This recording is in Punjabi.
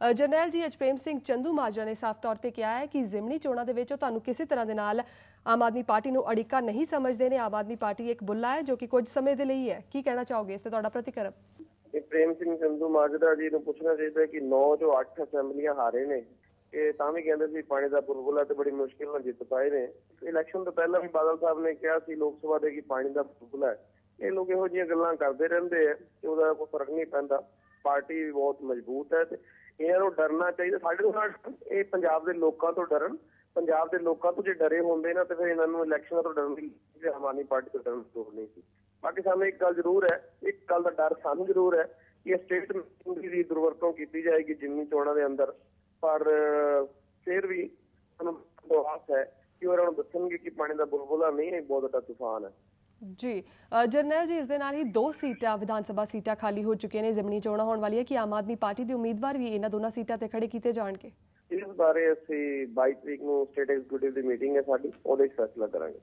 ਅ, ਜੀ ਅਜਪ੍ਰੇਮ ਸਿੰਘ ਚੰਦੂ ਮਾਜਰਾ ਨੇ ਸਾਫ਼ ਤੌਰ ਤੇ ਕਿਹਾ ਹੈ ਕਿ ਜ਼ਿਮਨੀ ਚੋਣਾਂ ਦੇ ਵਿੱਚ ਉਹ ਤੁਹਾਨੂੰ ਕਿਸੇ ਤਰ੍ਹਾਂ ਦੇ ਨਾਲ ਆਮ ਆਦਮੀ ਪਾਰਟੀ ਨੂੰ ਅੜਿੱਕਾ ਨਹੀਂ ਸਮਝਦੇ ਨੇ। ਆਮ ਆਦਮੀ ਪਾਰਟੀ ਇੱਕ ਬੁੱਲਾ ਹੈ ਜੋ ਕਿ ਕੁਝ ਸਮੇਂ ਦੇ ਲਈ ਹੈ। ਕੀ ਕਹਿਣਾ ਚਾਹੋਗੇ ਇਸ ਤੇ ਤੁਹਾਡਾ ਪ੍ਰਤੀਕਰਮ? ਪ੍ਰੇਮ ਸਿੰਘ ਚੰਦੂ ਮਾਜਰਾ ਜੀ ਨੂੰ ਪੁੱਛਣਾ ਚਾਹੀਦਾ ਕਿ 9 ਚੋਂ 8 ਅਸੈਂਬਲੀਆਂ ਹਾਰੇ ਨੇ। ਇਹ ਤਾਂ ਵੀ ਕਹਿੰਦੇ ਸੀ ਪਾਣੀ ਦਾ ਬੁਲਬੁਲਾ ਤੇ ਬੜੀ ਮੁਸ਼ਕਿਲ ਨਾਲ ਜਿੱਤ ਪਾਏ ਨੇ। ਇਲੈਕਸ਼ਨ ਤੋਂ ਪਹਿਲਾਂ ਵੀ ਬਾਦਲ ਸਾਹਿਬ ਨੇ ਕਿਹਾ ਸੀ ਲੋਕ ਸਭਾ ਦੇ ਕਿ ਪਾਣੀ ਦਾ ਬੁਲਬੁਲਾ ਹੈ। ਇਹ ਲੋਕ ਇਹੋ ਜਿਹੀਆਂ ਗੱਲਾਂ ਕਰਦੇ ਰਹਿੰਦੇ ਆ ਤੇ ਉਹਦਾ ਕੋਈ ਫ਼ਰਕ ਨਹੀਂ ਪੈਂਦਾ। ਪਾਰਟੀ ਵੀ ਬਹੁਤ ਮਜ਼ਬੂਤ ਹੈ ਤੇ ਇਹਨਾਂ ਨੂੰ ਡਰਨਾ ਚਾਹੀਦਾ। ਸਾਡੇ ਤੋਂ ਨਾ ਇਹ ਪੰਜਾਬ ਦੇ ਲੋਕਾਂ ਤੋਂ ਡਰਨ। ਪੰਜਾਬ ਦੇ ਲੋਕਾਂ ਤੋਂ ਜੇ ਡਰੇ ਹੁੰਦੇ ਨਾ ਤੇ ਫਿਰ ਇਹਨਾਂ ਨੂੰ ਇਲੈਕਸ਼ਨਾਂ ਤੋਂ ਡਰਨ ਦੀ ਤੇ ਆਮ ਪਾਰਟੀ ਤੋਂ ਡਰਨ ਦੀ ਨਹੀਂ ਸੀ। ਬਾਕੀ ਸਾਨੂੰ ਇੱਕ ਗੱਲ ਜ਼ਰੂਰ ਹੈ, ਇੱਕ ਗੱਲ ਦਾ ਡਰ ਸਾਨੂੰ ਜ਼ਰੂਰ ਹੈ ਕਿ ਇਹ ਸਟੇਟ ਦੀ ਦੁਰਵਰਤੋਂ ਕੀਤੀ ਜਾਏਗੀ ਜਿਮਨੀ ਚੋਣਾਂ ਦੇ ਅੰਦਰ। ਪਰ, ਫਿਰ ਵੀ ਸਾਨੂੰ ਵਿਸ਼ਵਾਸ ਹੈ ਕਿ ਉਹ ਨੂੰ ਦੱਸਣਗੇ ਕਿ ਪਾਣੀ ਦਾ ਬੁਲਬੁਲਾ ਨਹੀਂ ਹੈ ਇਹ ਬਹੁਤ ਵੱਡਾ ਤੂਫਾਨ ਹੈ। ਜੀ ਅ, ਜਰਨੈਲ ਜੀ ਇਸ ਦੇ ਨਾਲ ਹੀ ਦੋ ਸੀਟਾਂ ਵਿਧਾਨ ਸਭਾ ਸੀਟਾਂ ਖਾਲੀ ਹੋ ਚੁੱਕੀਆਂ ਨੇ। ਜ਼ਿਮਨੀ ਚੋਣਾਂ ਹੋਣ ਵਾਲੀ ਹੈ ਕਿ ਆਮ ਆਦਮੀ ਪਾਰਟੀ ਦੇ ਉਮੀਦਵਾਰ ਵੀ ਇਹਨਾਂ ਦੋਨਾਂ ਸੀਟਾਂ ਤੇ ਖੜੇ ਕੀਤੇ ਜਾਣਗੇ? ਇਸ ਬਾਰੇ ਅਸੀਂ 22 ਤਰੀਕ ਨੂੰ ਸਟੇਟ ਐਗਜ਼ੀਕਿਊਟਿਵ ਦੀ ਮੀਟਿੰਗ ਹੈ ਸਾਡੀ ਉਹਦੇ ਵਿੱਚ ਫੈਸਲਾ ਕਰਾਂਗੇ।